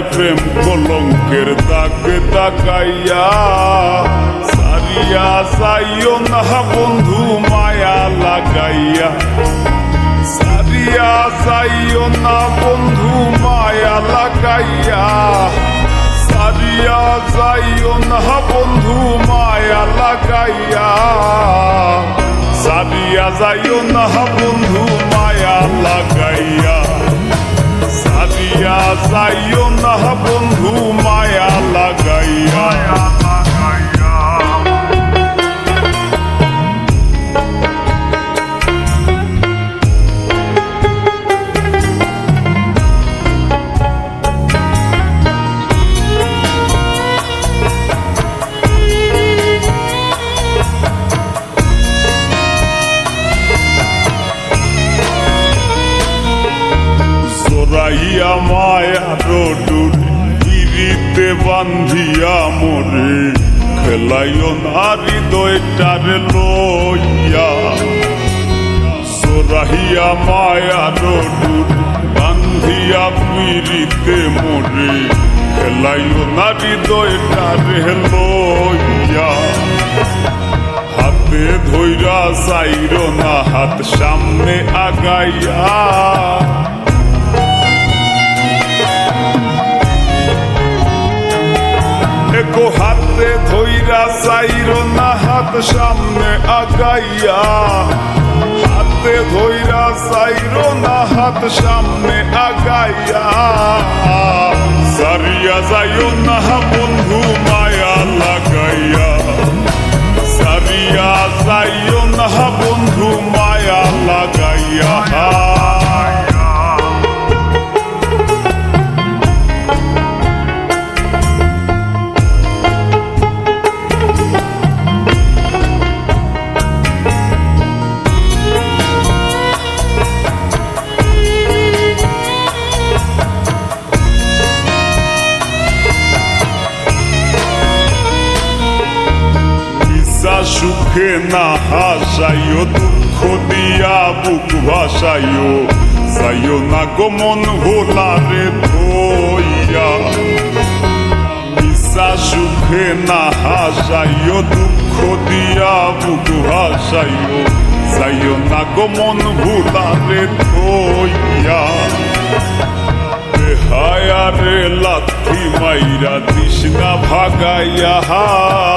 প্রেম কলঙ্কের দাগে তাকাইয়া সারিয়া যাইও না বন্ধু মায়া লাগাইয়া। সারিয়া যাইও না বন্ধু মায়া লাগাইয়া। সারিয়া যাইও না বন্ধু মায়া লাগাইয়া। সারিয়া যাইও না বন্ধু সারিয়া যাইও না বন্ধু মায়া লাগাইয়া পিড়িতে বান্ধিয়া মোরে, খেলাইও না হৃদয়টারে লইয়া। জোরাইয়া মায়া রোডুর বান্ধিয়া পিড়িতে মোরে, খেলাইও না হৃদয়টারে লইয়া। হাতে ধৈরা যাইর না, হাত সামনে আগাইয়া। ধৈরা যাইর না হাত সামনে আগাইয়া। হাতে ধৈরা যাইর না হাত সামনে আগাইয়া। সারিয়া যাইও না বন্ধু মায়া লাগাইয়া। সারিয়া যাইও না বন্ধু সুখে না হাসাইও, দুঃখ দিয়া বুক ভাসাইও। যাইও না গো মন ভোলারে ধইয়া। পিসা সুখে না হাসাইও, দুঃখ দিয়া বুক ভাসাইও। যাইও না গো মন ভোলারে ধইয়া। হায়ারে লাথি মাইরা তৃষ্ণা ভাগাইয়া তোর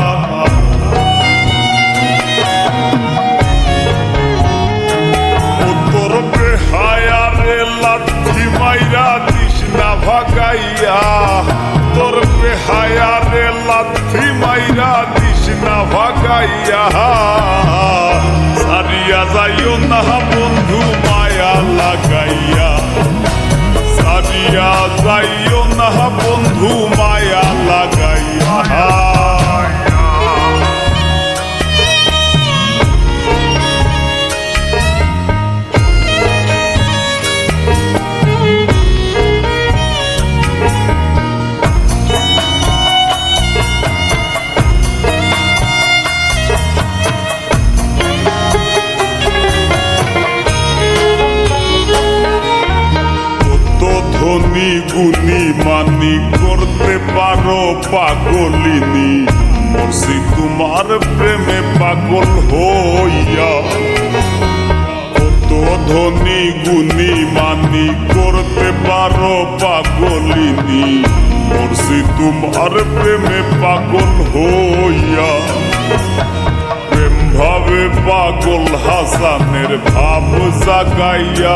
ভাগাইয়া তোর বেহায়ারে লাথি মাইরা দিস না ভাগাইয়া। সারিয়া যাইও না বন্ধু মায়া লাগাইয়া। ধনী মানি করতে পারো পাগলিনী। মরছি তোমার প্রেমে পাগল হইয়া। কত ধনী গুণী মানি করতে পারো পাগলিনী। মরছি তোমার প্রেমে পাগল হইয়া। প্রেম ভাবে পাগল হাসানের ভাব জাগাইয়া।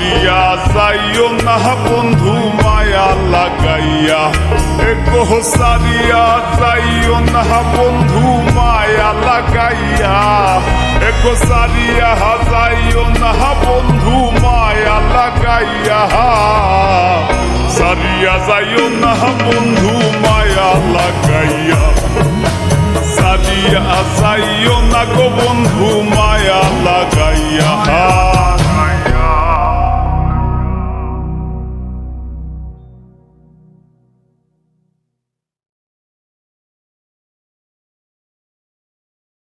সারিয়া যাইও না বন্ধু মায়া লাগাইয়া। একো সারিয়া যাইও না বন্ধু মায়া লাগাইয়া। একো সারিয়া যাইও না বন্ধু মায়া লাগাইয়া। সারিয়া যাইও না বন্ধু মায়া লাগাইয়া। সারিয়া যাইও না গো বন্ধু মায়া লাগাইয়া।